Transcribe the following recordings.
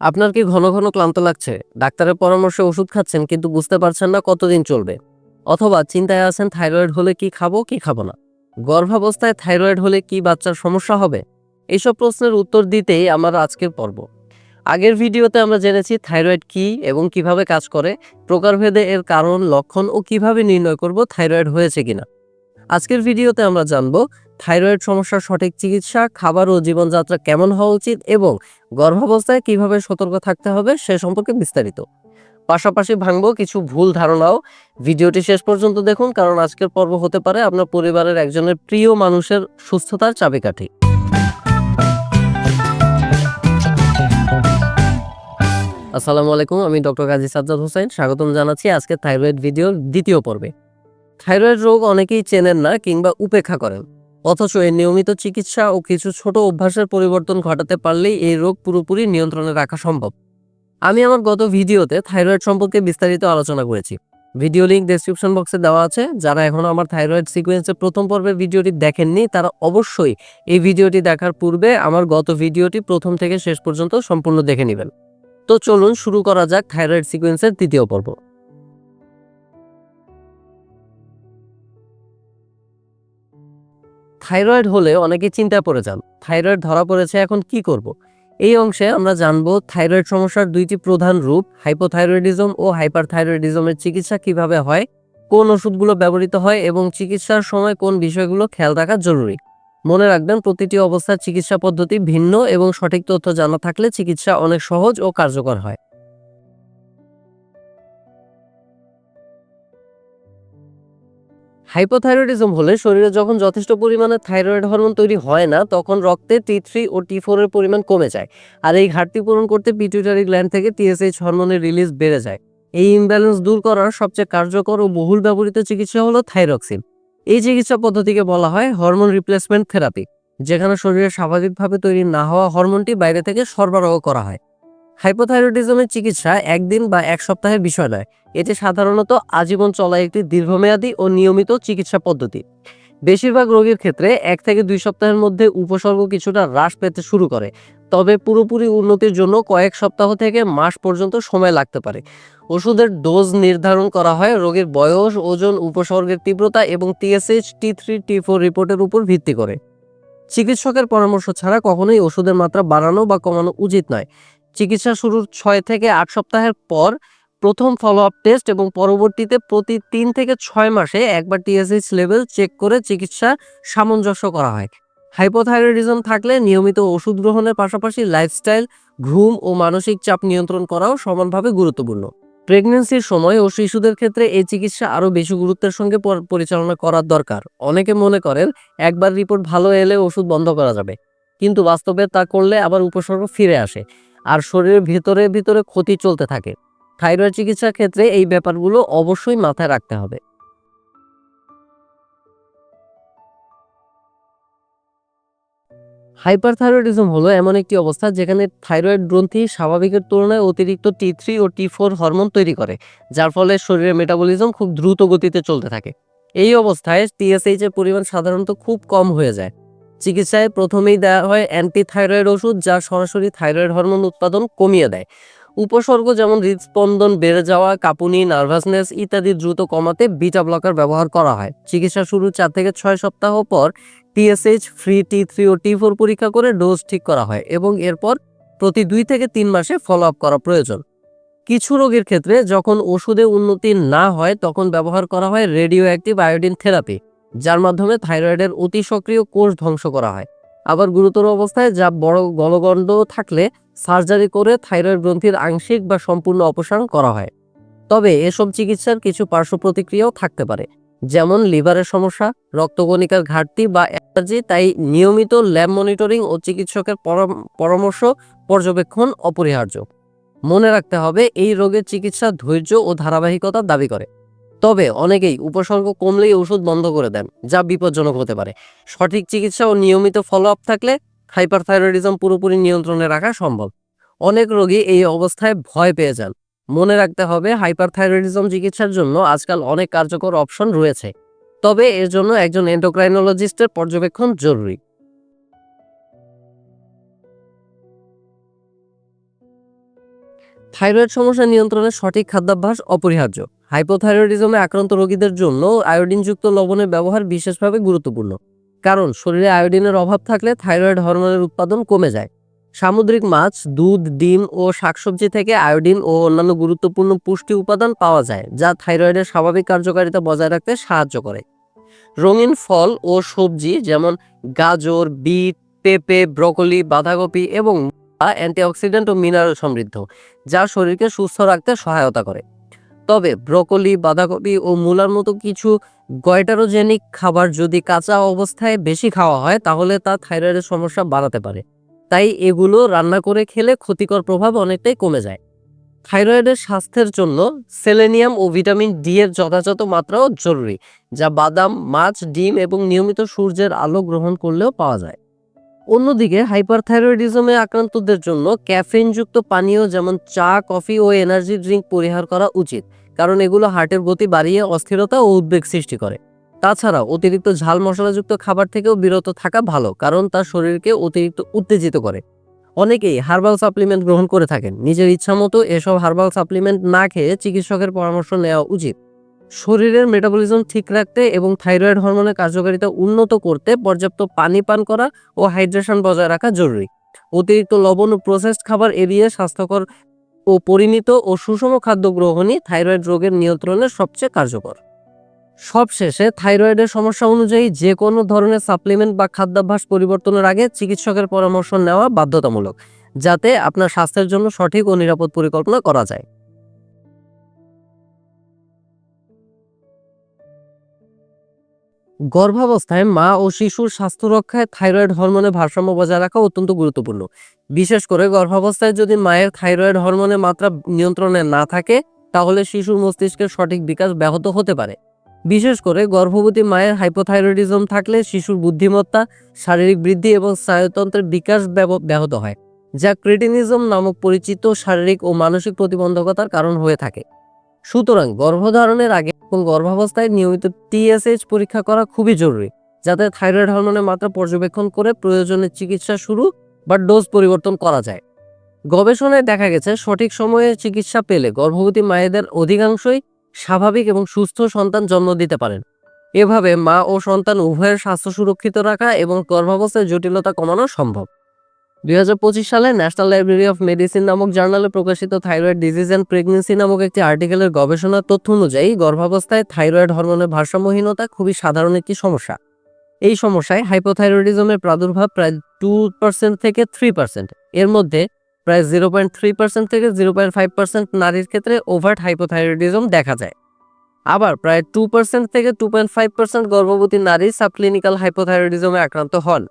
আপনার কি ঘন ঘন ক্লান্ত লাগছে? ডাক্তারের পরামর্শে ওষুধ খাচ্ছেন কিন্তু বুঝতে পারছেন না কতদিন চলবে। অথবা চিন্তায় আছেন থাইরয়েড হলে কি খাব কি খাব না? গর্ভাবস্থায় থাইরয়েড হলে কি বাচ্চার সমস্যা হবে? এইসব প্রশ্নের উত্তর দিতেই আমার আজকের পর্ব। আগের ভিডিওতে আমরা জেনেছি থাইরয়েড কি এবং কীভাবে কাজ করে, প্রকারভেদে এর কারণ, লক্ষণ ও কীভাবে নির্ণয় করব থাইরয়েড হয়েছে কিনা। আজকের ভিডিওতে আমরা জানব, থাইরয়েড সমস্যার সঠিক চিকিৎসা, খাবার ও জীবনযাত্রা কেমন হওয়া উচিত এবং গর্ভাবস্থায় কীভাবে সতর্ক থাকতে হবে সে সম্পর্কে বিস্তারিত। পাশাপাশি ভাঙবো কিছু ভুল ধারণাও। ভিডিওটি শেষ পর্যন্ত দেখুন, কারণ আজকের পর্ব হতে পারে আপনার পরিবারের একজনের প্রিয় মানুষের সুস্থতার চাবিকাঠি। আসসালামু আলাইকুম, আমি ডক্টর কাজী সাজ্জাদ হোসেন। স্বাগতম জানাচ্ছি আজকে থাইরয়েড ভিডিওর দ্বিতীয় পর্বে। থাইরয়েড রোগ অনেকেই চেনেন না কিংবা উপেক্ষা করেন। অথচ এর নিয়মিত চিকিৎসা ও কিছু ছোট অভ্যাসের পরিবর্তন ঘটাতে পারলেই এই রোগ পুরোপুরি নিয়ন্ত্রণে রাখা সম্ভব। আমি আমার গত ভিডিওতে থাইরয়েড সম্পর্কে বিস্তারিত আলোচনা করেছি। ভিডিও লিংক ডেসক্রিপশন বক্সে দেওয়া আছে। যারা এখনও আমার থাইরয়েড সিকোয়েন্সের প্রথম পর্বের ভিডিওটি দেখেননি, তারা অবশ্যই এই ভিডিওটি দেখার পূর্বে আমার গত ভিডিওটি প্রথম থেকে শেষ পর্যন্ত সম্পূর্ণ দেখে নেবেন। তো চলুন শুরু করা যাক থাইরয়েড সিকোয়েন্সের দ্বিতীয় পর্ব। থাইরয়েড হলে অনেকে চিন্তায় পড়ে যান, থাইরয়েড ধরা পড়েছে, এখন কি করব। এই অংশে আমরা জানব থাইরয়েড সমস্যার দুইটি প্রধান রূপ হাইপোথাইরয়েডিজম ও হাইপারথাইরয়েডিজমের চিকিৎসা কীভাবে হয়, কোন ওষুধগুলো ব্যবহৃত হয় এবং চিকিৎসার সময় কোন বিষয়গুলো খেয়াল রাখা জরুরি মনে রাখবেন, প্রতিটি অবস্থার চিকিৎসা পদ্ধতি ভিন্ন এবং সঠিক তথ্য জানা থাকলে চিকিৎসা অনেক সহজ ও কার্যকর হয় হাইপোথাইরয়েডিজম হলে শরীরে যখন যথেষ্ট পরিমাণে থাইরয়েড হরমোন তৈরি হয় না, তখন রক্তে টি থ্রি ও টি ফোরের পরিমাণ কমে যায়। আর এই ঘাটতি পূরণ করতে পিটুইটারি গ্ল্যান্ড থেকে টিএসএইচ হরমোনের রিলিজ বেড়ে যায়। এই ইমব্যালেন্স দূর করার সবচেয়ে কার্যকর ও বহুল ব্যবহৃত চিকিৎসা হলো থাইরক্সিন এই চিকিৎসা পদ্ধতিকে বলা হয় হরমোন রিপ্লেসমেন্ট থেরাপি যেখানে শরীরে স্বাভাবিকভাবে তৈরি না হওয়া হরমোনটি বাইরে থেকে সরবরাহ করা হয়। হাইপোথাইরয়েডিজমের চিকিৎসা একদিন বা এক সপ্তাহের বিষয় নয়। এটি সাধারণত আজীবন চলা একটি দীর্ঘমেয়াদী ও নিয়মিত চিকিৎসা পদ্ধতি। বেশিরভাগ রোগীর ক্ষেত্রে এক থেকে দুই সপ্তাহের মধ্যে উপসর্গ কিছুটা হ্রাস পেতে শুরু করে। তবে পুরোপুরি উন্নতির জন্য কয়েক সপ্তাহ থেকে মাস পর্যন্ত সময় লাগতে পারে। ওষুধের ডোজ নির্ধারণ করা হয় রোগীর বয়স, ওজন, উপসর্গের তীব্রতা এবং TSH T three T four রিপোর্টের উপর ভিত্তি করে। চিকিৎসকের পরামর্শ ছাড়া কখনোই ওষুধের মাত্রা বাড়ানো বা কমানো উচিত নয়। চিকিৎসা শুরুর ছয় থেকে আট সপ্তাহের পর প্রথম ফলো আপ টেস্ট এবং পরবর্তীতে প্রতি তিন থেকে ছয় মাসে একবার টিএসএইচ লেভেল চেক করে চিকিৎসা সামঞ্জস্য করা হয়। হাইপোথাইরয়েডিজম থাকলে নিয়মিত ওষুধ গ্রহণের পাশাপাশি লাইফস্টাইল ঘুম ও মানসিক চাপ নিয়ন্ত্রণ করাও সমানভাবে গুরুত্বপূর্ণ। প্রেগনেন্সির সময় ও শিশুদের ক্ষেত্রে এই চিকিৎসা আরও বেশি গুরুত্বের সঙ্গে পরিচালনা করার দরকার। অনেকে মনে করেন একবার রিপোর্ট ভালো এলে ওষুধ বন্ধ করা যাবে, কিন্তু বাস্তবে তা করলে আবার উপসর্গ ফিরে আসে। আর শরীরের ভিতরে ভিতরে ক্ষতি চলতে থাকে। থাইরয়েড চিকিৎসার ক্ষেত্রে এই ব্যাপারগুলো অবশ্যই মাথায় রাখতে হবে। হাইপারথাইরয়েডিজম হলো এমন একটি অবস্থা যেখানে থাইরয়েড গ্রন্থি স্বাভাবিকের তুলনায় অতিরিক্ত টি থ্রি ও টি ফোর হরমোন তৈরি করে, যার ফলে শরীরের মেটাবলিজম খুব দ্রুত গতিতে চলতে থাকে। এই অবস্থায় টিএসএইচ এর পরিমাণ সাধারণত খুব কম হয়ে যায়। চিকিৎসায় প্রথমেই দেওয়া হয় অ্যান্টি থাইরয়েড ওষুধ, যা সরাসরি থাইরয়েড হরমোন উৎপাদন কমিয়ে দেয়। উপসর্গ যেমন হৃদস্পন্দন বেড়ে যাওয়া, কাঁপুনি, নার্ভাসনেস ইত্যাদি দ্রুত কমাতে বিটা ব্লকার ব্যবহার করা হয়। চিকিৎসা শুরু চার থেকে ছয় সপ্তাহ পর টিএসএইচ ফ্রি টি থ্রি ও টি ফোর পরীক্ষা করে ডোজ ঠিক করা হয় এবং এরপর প্রতি দুই থেকে তিন মাসে ফলো আপ করা প্রয়োজন। কিছু রোগীর ক্ষেত্রে যখন ওষুধে উন্নতি না হয়, তখন ব্যবহার করা হয় রেডিও অ্যাক্টিভ আয়োডিন থেরাপি। যার মাধ্যমে থাইরয়েডের অতি সক্রিয় কোষ ধ্বংস করা হয়। আবার গুরুতর অবস্থায় যা বড় গলগণ্ড থাকলে সার্জারি করে থাইরয়েড গ্রন্থির আংশিক বা সম্পূর্ণ অপসারণ করা হয়। তবে এসব চিকিৎসার কিছু পার্শ্ব প্রতিক্রিয়াও থাকতে পারে, যেমন লিভারের সমস্যা, রক্তকণিকার ঘাটতি বা অ্যালার্জি, তাই নিয়মিত ল্যাব মনিটরিং ও চিকিৎসকের পরাম- পরামর্শ পর্যবেক্ষণ অপরিহার্য। মনে রাখতে হবে, এই রোগের চিকিৎসা ধৈর্য ও ধারাবাহিকতা দাবি করে। তবে অনেকেই উপসর্গ কমলেই ওষুধ বন্ধ করে দেন, যা বিপজ্জনক হতে পারে। সঠিক চিকিৎসা ও নিয়মিত ফলো আপ থাকলে হাইপারথাইরয়েডিজম পুরোপুরি নিয়ন্ত্রণে রাখা সম্ভব। অনেক রোগী এই অবস্থায় ভয় পেয়ে যান। মনে রাখতে হবে হাইপারথাইরয়েডিজম চিকিৎসার জন্য আজকাল অনেক কার্যকর অপশন রয়েছে। তবে এর জন্য একজন এন্ডোক্রাইনোলজিস্টের পর্যবেক্ষণ জরুরি। থাইরয়েড সমস্যা নিয়ন্ত্রণে সঠিক খাদ্যাভ্যাস অপরিহার্য। হাইপোথাইরয়েডিজমে আক্রান্ত রোগীদের জন্য আয়োডিনযুক্ত লবণের ব্যবহার বিশেষভাবে গুরুত্বপূর্ণ। কারণ, শরীরে আয়োডিনের অভাব থাকলে থাইরয়েড হরমোনের উৎপাদন কমে যায়। সামুদ্রিক মাছ, দুধ, ডিম ও শাকসবজি থেকে আয়োডিন ও অন্যান্য গুরুত্বপূর্ণ পুষ্টি উপাদান পাওয়া যায়, যা থাইরয়েডের স্বাভাবিক কার্যকারিতা বজায় রাখতে সাহায্য করে। রঙিন ফল ও সবজি যেমন গাজর, বিট, পেঁপে, ব্রকলি, বাঁধাকপি এবং অ্যান্টিঅক্সিডেন্ট ও মিনারেল সমৃদ্ধ, যা শরীরকে সুস্থ রাখতে সহায়তা করে। তবে ব্রকলি, বাঁধাকপি ও মূলার মতো কিছু গয়টারোজেনিক খাবার যদি কাঁচা অবস্থায় বেশি খাওয়া হয়, তাহলে তা থাইরয়েডের সমস্যা বাড়াতে পারে। তাই এগুলো রান্না করে খেলে ক্ষতিকর প্রভাব অনেকটাই কমে যায়। থাইরয়েডের স্বাস্থ্যের জন্য সেলেনিয়াম ও ভিটামিন ডি এর যথাযথ মাত্রাও জরুরি, যা বাদাম, মাছ, ডিম এবং নিয়মিত সূর্যের আলো গ্রহণ করলেও পাওয়া যায়। অন্যদিকে হাইপারথাইরয়েডিজমে আক্রান্তদের জন্য ক্যাফেইনযুক্ত পানীয় যেমন চা, কফি ও এনার্জি ড্রিঙ্ক পরিহার করা উচিত, কারণ এগুলো হার্টের গতি বাড়িয়ে অস্থিরতা ও উদ্বেগ সৃষ্টি করে। তাছাড়া অতিরিক্ত ঝাল মশলাযুক্ত খাবার থেকেও বিরত থাকা ভালো, কারণ তা শরীরকে অতিরিক্ত উত্তেজিত করে। অনেকেই হার্বাল সাপ্লিমেন্ট গ্রহণ করে থাকেন, নিজের ইচ্ছামতো এসব হার্বাল সাপ্লিমেন্ট না খেয়ে চিকিৎসকের পরামর্শ নেওয়া উচিত। শরীরের মেটাবলিজম ঠিক রাখতে এবং থাইরয়েড হরমোনের কার্যকারিতা উন্নত করতে পর্যাপ্ত পানি পান করা ও হাইড্রেশন বজায় রাখা জরুরি। অতিরিক্ত লবণ ও প্রসেসড খাবার এড়িয়ে স্বাস্থ্যকর ও পরিমিত ও সুষম খাদ্য গ্রহণই থাইরয়েড রোগের নিয়ন্ত্রণে সবচেয়ে কার্যকর। সবশেষে থাইরয়েডের সমস্যা অনুযায়ী যে কোনো ধরনের সাপ্লিমেন্ট বা খাদ্যাভ্যাস পরিবর্তনের আগে চিকিৎসকের পরামর্শ নেওয়া বাধ্যতামূলক, যাতে আপনার স্বাস্থ্যের জন্য সঠিক ও নিরাপদ পরিকল্পনা করা যায়। গর্ভাবস্থায় মা ও শিশুর স্বাস্থ্য রক্ষায় থাইরয়েড হরমোনের ভারসাম্য বজায় রাখা অত্যন্ত গুরুত্বপূর্ণ। বিশেষ করে গর্ভাবস্থায় যদি মায়ের থাইরয়েড হরমোনের মাত্রা নিয়ন্ত্রণে না থাকে, তাহলে শিশুর মস্তিষ্কের সঠিক বিকাশ ব্যাহত হতে পারে। বিশেষ করে গর্ভবতী মায়ের হাইপোথাইরয়েডিজম থাকলে শিশুর বুদ্ধিমত্তা, শারীরিক বৃদ্ধি এবং স্নায়ুতন্ত্রের বিকাশ ব্যাহত হয়, যা ক্রিটিনিজম নামক পরিচিত শারীরিক ও মানসিক প্রতিবন্ধকতার কারণ হয়ে থাকে। সুতরাং গর্ভধারণের আগে এবং গর্ভাবস্থায় নিয়মিত টিএসএইচ পরীক্ষা করা খুবই জরুরি, যাতে থাইরয়েড হরমোনের মাত্রা পর্যবেক্ষণ করে প্রয়োজনে চিকিৎসা শুরু বা ডোজ পরিবর্তন করা যায়। গবেষণায় দেখা গেছে, সঠিক সময়ে চিকিৎসা পেলে গর্ভবতী মায়েদের অধিকাংশই স্বাভাবিক এবং সুস্থ সন্তান জন্ম দিতে পারেন। এভাবে মা ও সন্তান উভয়ের স্বাস্থ্য সুরক্ষিত রাখা এবং গর্ভাবস্থায় জটিলতা কমানো সম্ভব। দুই হাজার পঁচিশ সালে ন্যাশনাল লাইব্রেরি অফ মেডিসিন নামক জার্নালে প্রকাশিত থাইরয়েড ডিজিজ অ্যান্ড প্রেগনেন্সি নামক একটি আর্টিকেলের গবেষণার তথ্য অনুযায়ী গর্ভাবস্থায় থাইরয়েড হরমোনের ভারসাম্যহীনতা খুবই সাধারণ একটি সমস্যা। এই সমস্যায় হাইপোথাইরয়েডিজমের প্রাদুর্ভাব প্রায় টু পার্সেন্ট থেকে থ্রি পার্সেন্ট এর মধ্যে প্রায় জিরো পয়েন্ট থ্রি পার্সেন্ট থেকে জিরো পয়েন্ট ফাইভ পার্সেন্ট নারীর ক্ষেত্রে ওভার্ট হাইপোথাইরয়েডিজম দেখা যায়। আবার প্রায় টু পার্সেন্ট থেকে টু পয়েন্ট ফাইভ পার্সেন্ট গর্ভবতী নারী সাবক্লিনিক্যাল হাইপোথাইরয়েডিজমে আক্রান্ত হন।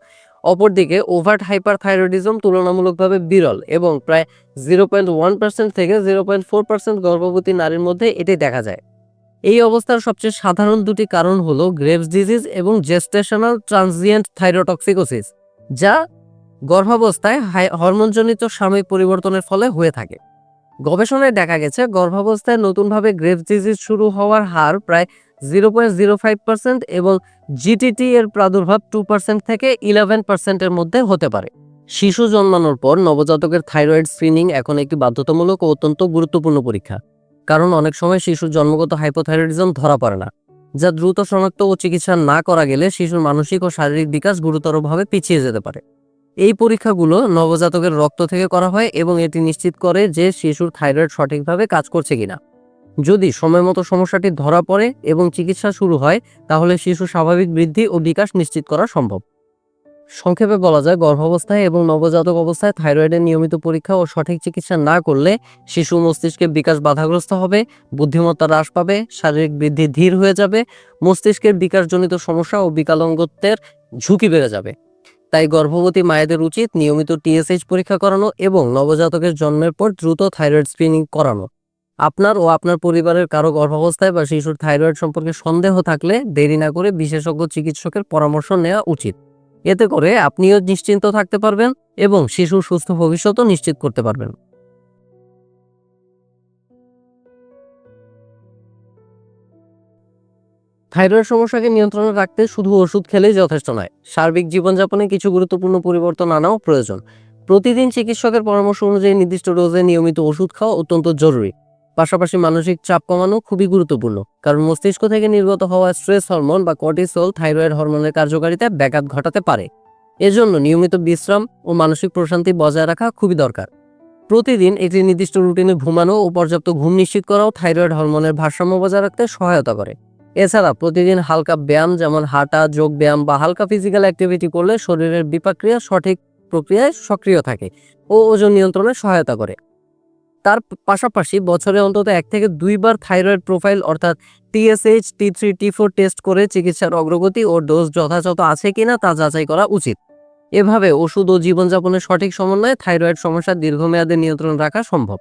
অপরদিকে ওভার্ট হাইপারথাইরয়েডিজম তুলনামূলকভাবে বিরল এবং প্রায় জিরো পয়েন্ট ওয়ান পার্সেন্ট থেকে জিরো পয়েন্ট ফোর পার্সেন্ট গর্ভবতী নারীর মধ্যে এটি দেখা যায়। এই অবস্থার সবচেয়ে সাধারণ দুটি কারণ হলো গ্রেভস ডিজিজ এবং জেস্টেশনাল ট্রানজিয়েন্ট থাইরোটক্সিকোসিস যা গর্ভাবস্থায় হরমোনজনিত সাময়িক পরিবর্তনের ফলে হয়ে থাকে। গবেষণায় দেখা গেছে, গর্ভাবস্থায় নতুনভাবে গ্রেভস ডিজিজ শুরু হওয়ার হার প্রায় zero point zero five percent এবং জিটিটি এর প্রাদুর্ভাব টু পার্সেন্ট থেকে ইলেভেন পার্সেন্টের মধ্যে হতে পারে। শিশু জন্মানোর পর নবজাতকের থাইরয়েড স্ক্রিনিং এখন একটি বাধ্যতামূলক ও অত্যন্ত গুরুত্বপূর্ণ পরীক্ষা। কারণ অনেক সময় শিশুর জন্মগত হাইপোথাইরয়েডিজম ধরা পড়ে না, যা দ্রুত শনাক্ত ও চিকিৎসা না করা গেলে শিশুর মানসিক ও শারীরিক বিকাশ গুরুতরভাবে পিছিয়ে যেতে পারে। এই পরীক্ষাগুলো নবজাতকের রক্ত থেকে করা হয় এবং এটি নিশ্চিত করে যে শিশুর থাইরয়েড সঠিকভাবে কাজ করছে কিনা। যদি সময় মতো সমস্যাটি ধরা পড়ে এবং চিকিৎসা শুরু হয়, তাহলে শিশু স্বাভাবিক বৃদ্ধি ও বিকাশ নিশ্চিত করা সম্ভব। সংক্ষেপে বলা যায়, গর্ভাবস্থায় এবং নবজাতক অবস্থায় থাইরয়েডের নিয়মিত পরীক্ষা ও সঠিক চিকিৎসা না করলে শিশু মস্তিষ্কের বিকাশ বাধাগ্রস্ত হবে, বুদ্ধিমত্তা হ্রাস পাবে, শারীরিক বৃদ্ধি ধীর হয়ে যাবে, মস্তিষ্কের বিকাশজনিত সমস্যা ও বিকলাঙ্গত্বের ঝুঁকি বেড়ে যাবে। তাই গর্ভবতী মায়েদের উচিত নিয়মিত টিএসএইচ পরীক্ষা করানো এবং নবজাতকের জন্মের পর দ্রুত থাইরয়েড স্ক্রিনিং করানো। আপনার ও আপনার পরিবারের কারও গর্ভাবস্থায় বা শিশুর থাইরয়েড সম্পর্কে সন্দেহ থাকলে দেরি না করে বিশেষজ্ঞ চিকিৎসকের পরামর্শ নেওয়া উচিত। এতে করে আপনিও নিশ্চিন্ত থাকতে পারবেন এবং শিশুর সুস্থ ভবিষ্যতও নিশ্চিত করতে পারবেন। থাইরয়েড সমস্যাকে নিয়ন্ত্রণে রাখতে শুধু ওষুধ খেলেই যথেষ্ট নয়, সার্বিক জীবনযাপনে কিছু গুরুত্বপূর্ণ পরিবর্তন আনাও প্রয়োজন। প্রতিদিন চিকিৎসকের পরামর্শ অনুযায়ী নির্দিষ্ট ডোজে নিয়মিত ওষুধ খাওয়া অত্যন্ত জরুরি। পাশাপাশি মানসিক চাপ কমানো খুবই গুরুত্বপূর্ণ। কারণ মস্তিষ্ক থেকে নির্গত হওয়া স্ট্রেস হরমোন বা কর্টিসল থাইরয়েড হরমোনের কার্যকারিতা ব্যাঘাত ঘটাতে পারে। এজন্য নিয়মিত বিশ্রাম ও মানসিক প্রশান্তি বজায় রাখা খুবই দরকার। প্রতিদিন একটি নির্দিষ্ট রুটিনে ঘুমানো ও পর্যাপ্ত ঘুম নিশ্চিত করাও থাইরয়েড হরমোনের ভারসাম্য বজায় রাখতে সহায়তা করে। এছাড়া প্রতিদিন হালকা ব্যায়াম যেমন হাঁটা, যোগ ব্যায়াম বা হালকা ফিজিক্যাল অ্যাক্টিভিটি করলে শরীরের বিপাক্রিয়া সঠিক প্রক্রিয়ায় সক্রিয় থাকে ও ওজন নিয়ন্ত্রণে সহায়তা করে। তার পাশাপাশি বছরে অন্তত এক থেকে দুইবার থাইরয়েড প্রোফাইল অর্থাৎ TSH T three T four test করে চিকিৎসার অগ্রগতি ও ডোজ যথাযথ আছে কিনা তা যাচাই করা উচিত। এভাবে ওষুধ ও জীবনযাপনের সঠিক সমন্বয়ে থাইরয়েড সমস্যার দীর্ঘমেয়াদে নিয়ন্ত্রণ রাখা সম্ভব।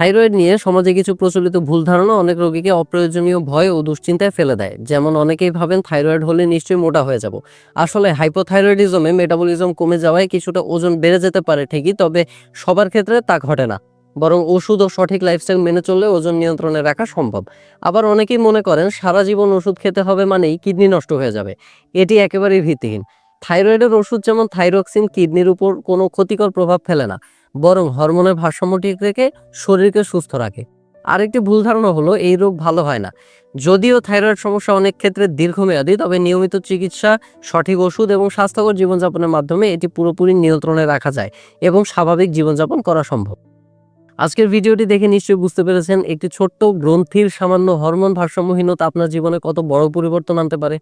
থাইরয়েড নিয়ে সমাজে কিছু প্রচলিত ভুল ধারণা অনেক রোগীকে অপ্রয়োজনীয় ভয় ও দুশ্চিন্তায় ফেলে দেয়। যেমন অনেকেই ভাবেন থাইরয়েড হলে নিশ্চয়ই মোটা হয়ে যাব। আসলে হাইপোথাইরয়েডিজমে মেটাবলিজম কমে যাওয়ায় কিছুটা ওজন বেড়ে যেতে পারে ঠিকই, তবে সবার ক্ষেত্রে তা ঘটে না। বরং ওষুধ ও সঠিক লাইফস্টাইল মেনে চললে ওজন নিয়ন্ত্রণে রাখা সম্ভব। আবার অনেকেই মনে করেন সারা জীবন ওষুধ খেতে হবে মানেই কিডনি নষ্ট হয়ে যাবে। এটি একেবারেই ভিত্তিহীন। থাইরয়েডের ওষুধ যেমন থাইরক্সিন কিডনির উপর কোনো ক্ষতিকর প্রভাব ফেলে না। বরং হরমোনের ভারসাম্য ঠিক রেখে শরীরকে সুস্থ রাখে। আরেকটি ভুল ধারণা হলো, এই রোগ ভালো হয় না। যদিও থাইরয়েড সমস্যা অনেক ক্ষেত্রে দীর্ঘমেয়াদী, তবে নিয়মিত চিকিৎসা, সঠিক ওষুধ এবং স্বাস্থ্যকর জীবনযাপনের মাধ্যমে এটি পুরোপুরি নিয়ন্ত্রণে রাখা যায় এবং স্বাভাবিক জীবনযাপন করা সম্ভব। আজকের ভিডিওটি দেখে নিশ্চয়ই বুঝতে পেরেছেন, একটি ছোট্ট গ্রন্থির সামান্য হরমোন ভারসাম্যহীনতা আপনার জীবনে কত বড় পরিবর্তন আনতে পারে।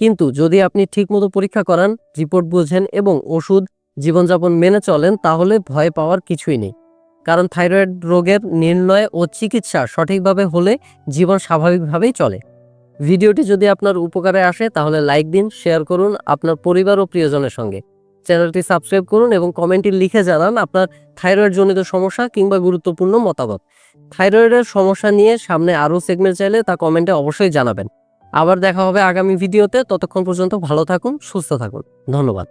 কিন্তু যদি আপনি ঠিকমতো পরীক্ষা করান, রিপোর্ট বোঝেন এবং ওষুধ জীবনযাপন মেনে চলেন, তাহলে ভয় পাওয়ার কিছুই নেই। কারণ থাইরয়েড রোগের নির্ণয় ও চিকিৎসা সঠিকভাবে হলে জীবন স্বাভাবিকভাবেই চলে। ভিডিওটি যদি আপনার উপকারে আসে, তাহলে লাইক দিন, শেয়ার করুন আপনার পরিবার ও প্রিয়জনের সঙ্গে। চ্যানেলটি সাবস্ক্রাইব করুন এবং কমেন্টে লিখে জানান আপনার থাইরয়েড জনিত সমস্যা কিংবা গুরুত্বপূর্ণ মতামত। থাইরয়েডের সমস্যা নিয়ে সামনে আরও সেগমেন্ট চাইলে তা কমেন্টে অবশ্যই জানাবেন। আবার দেখা হবে আগামী ভিডিওতে। ততক্ষণ পর্যন্ত ভালো থাকুন, সুস্থ থাকুন। ধন্যবাদ।